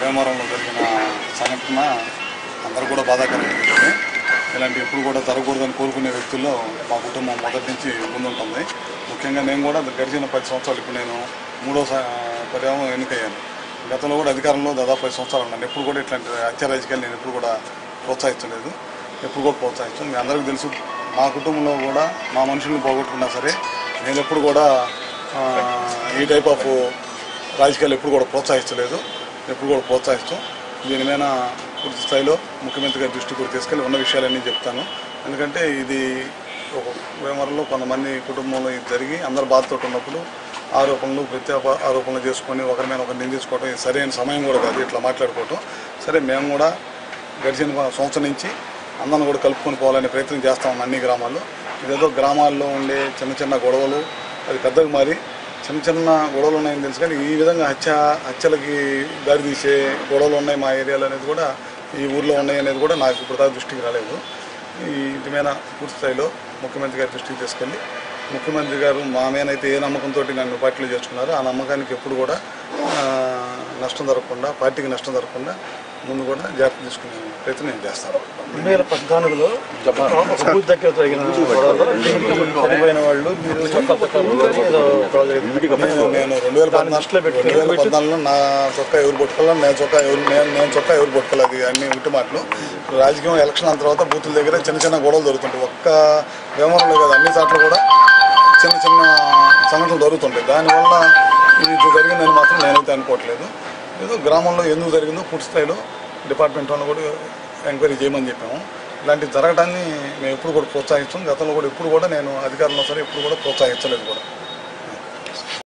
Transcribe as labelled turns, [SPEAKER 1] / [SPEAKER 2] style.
[SPEAKER 1] భీమవరంలో జరిగిన సంఘటన అందరూ కూడా బాధాకరమైన ఇలాంటి ఎప్పుడు కూడా జరగకూడదని కోరుకునే వ్యక్తుల్లో మా కుటుంబం మొదటి నుంచి ముందుంటుంది. ముఖ్యంగా నేను కూడా గడిచిన పది సంవత్సరాలు ఇప్పుడు నేను మూడో పర్యావరణ ఎన్నికయ్యాను. గతంలో కూడా అధికారంలో దాదాపు పది సంవత్సరాలు ఉన్నాను. ఎప్పుడు కూడా ఇట్లాంటి హత్య రాజకీయాలు నేను ఎప్పుడు కూడా ప్రోత్సహించలేదు. ఎప్పుడు కూడా ప్రోత్సహించాను. మీ అందరికీ తెలుసు మా కుటుంబంలో కూడా మా మనుషుల్ని పోగొట్టుకున్నా సరే నేను ఎప్పుడు కూడా ఈ టైప్ ఆఫ్ రాజకీయాలు ఎప్పుడు కూడా ప్రోత్సహించలేదు. ఎప్పుడు కూడా ప్రోత్సహిస్తాం దీని మీద పూర్తి స్థాయిలో ముఖ్యమంత్రి గారి దృష్టికి కూడా తీసుకెళ్ళి ఉన్న విషయాలన్నీ చెప్తాను. ఎందుకంటే ఇది ఒక వ్యవహారంలో కొంతమంది కుటుంబంలో ఇది జరిగి అందరు బాధతో ఉన్నప్పుడు ఆరోపణలు ప్రత్యాప ఆరోపణలు చేసుకొని ఒకరి మీద ఒకరు నిందించుకోవడం ఇది సరైన సమయం కూడా కాదు ఇట్లా మాట్లాడుకోవటం. సరే మేము కూడా గడిచిన సంవత్సరం నుంచి అందరం కూడా కలుపుకొని పోవాలనే ప్రయత్నం చేస్తాం అన్ని గ్రామాల్లో. ఇదేదో గ్రామాల్లో ఉండే చిన్న చిన్న గొడవలు అది పెద్దగా మారి చిన్న చిన్న గొడవలు ఉన్నాయని తెలుసు కానీ ఈ విధంగా హత్య హత్యలకి దారితీసే గొడవలు ఉన్నాయి మా ఏరియాలో అనేది కూడా ఈ ఊర్లో ఉన్నాయి అనేది కూడా నాకు ఇప్పుడు దాకా దృష్టికి రాలేదు. ఈ ఇంటి మీద పూర్తి స్థాయిలో ముఖ్యమంత్రి గారి దృష్టికి తీసుకెళ్ళి ముఖ్యమంత్రి గారు మా మేనైతే ఏ నమ్మకంతో నన్ను పార్టీలో చేసుకున్నారో ఆ నమ్మకానికి ఎప్పుడు కూడా నష్టం జరగకుండా పార్టీకి నష్టం జరగకుండా ముందు కూడా జాగ్రత్త తీసుకునే ప్రయత్నం నేను చేస్తాను.
[SPEAKER 2] రెండు వేల పద్నాలుగులో దగ్గర జరిగిన చనిపోయిన వాళ్ళు మీరు.
[SPEAKER 1] నేను రెండు వేల
[SPEAKER 2] దాన్ని దృష్టిలో
[SPEAKER 1] పద్నాలుగు రెండు వేల పద్నాలుగులో నా చొక్కా ఎవరు పట్టుకోవాలి నేను చొక్కా ఎవరు నేను నేను చొక్కా ఎవరు పట్టుకోవాలి అది అన్ని ఇంటి మాటలు. రాజకీయం ఎలక్షన్ అయిన తర్వాత బూతుల దగ్గర చిన్న చిన్న గొడవలు జరుగుతుంటాయి. ఒక్క వ్యవహారంలో కాదు అన్ని చోట్ల కూడా చిన్న చిన్న సంఘటనలు జరుగుతుంటాయి. దానివల్ల ఇది జరిగిందని మాత్రం నేనైతే అనుకోవట్లేదు. ఏదో గ్రామంలో ఎందుకు జరిగిందో పూర్తి స్థాయిలో డిపార్ట్మెంట్ వాళ్ళు కూడా ఎంక్వైరీ చేయమని చెప్పాము. ఇలాంటివి జరగడాన్ని మేము ఎప్పుడు కూడా ప్రోత్సహిస్తాం. గతంలో కూడా ఎప్పుడు కూడా నేను అధికారంలో సరే ఎప్పుడు కూడా ప్రోత్సహించలేదు కూడా.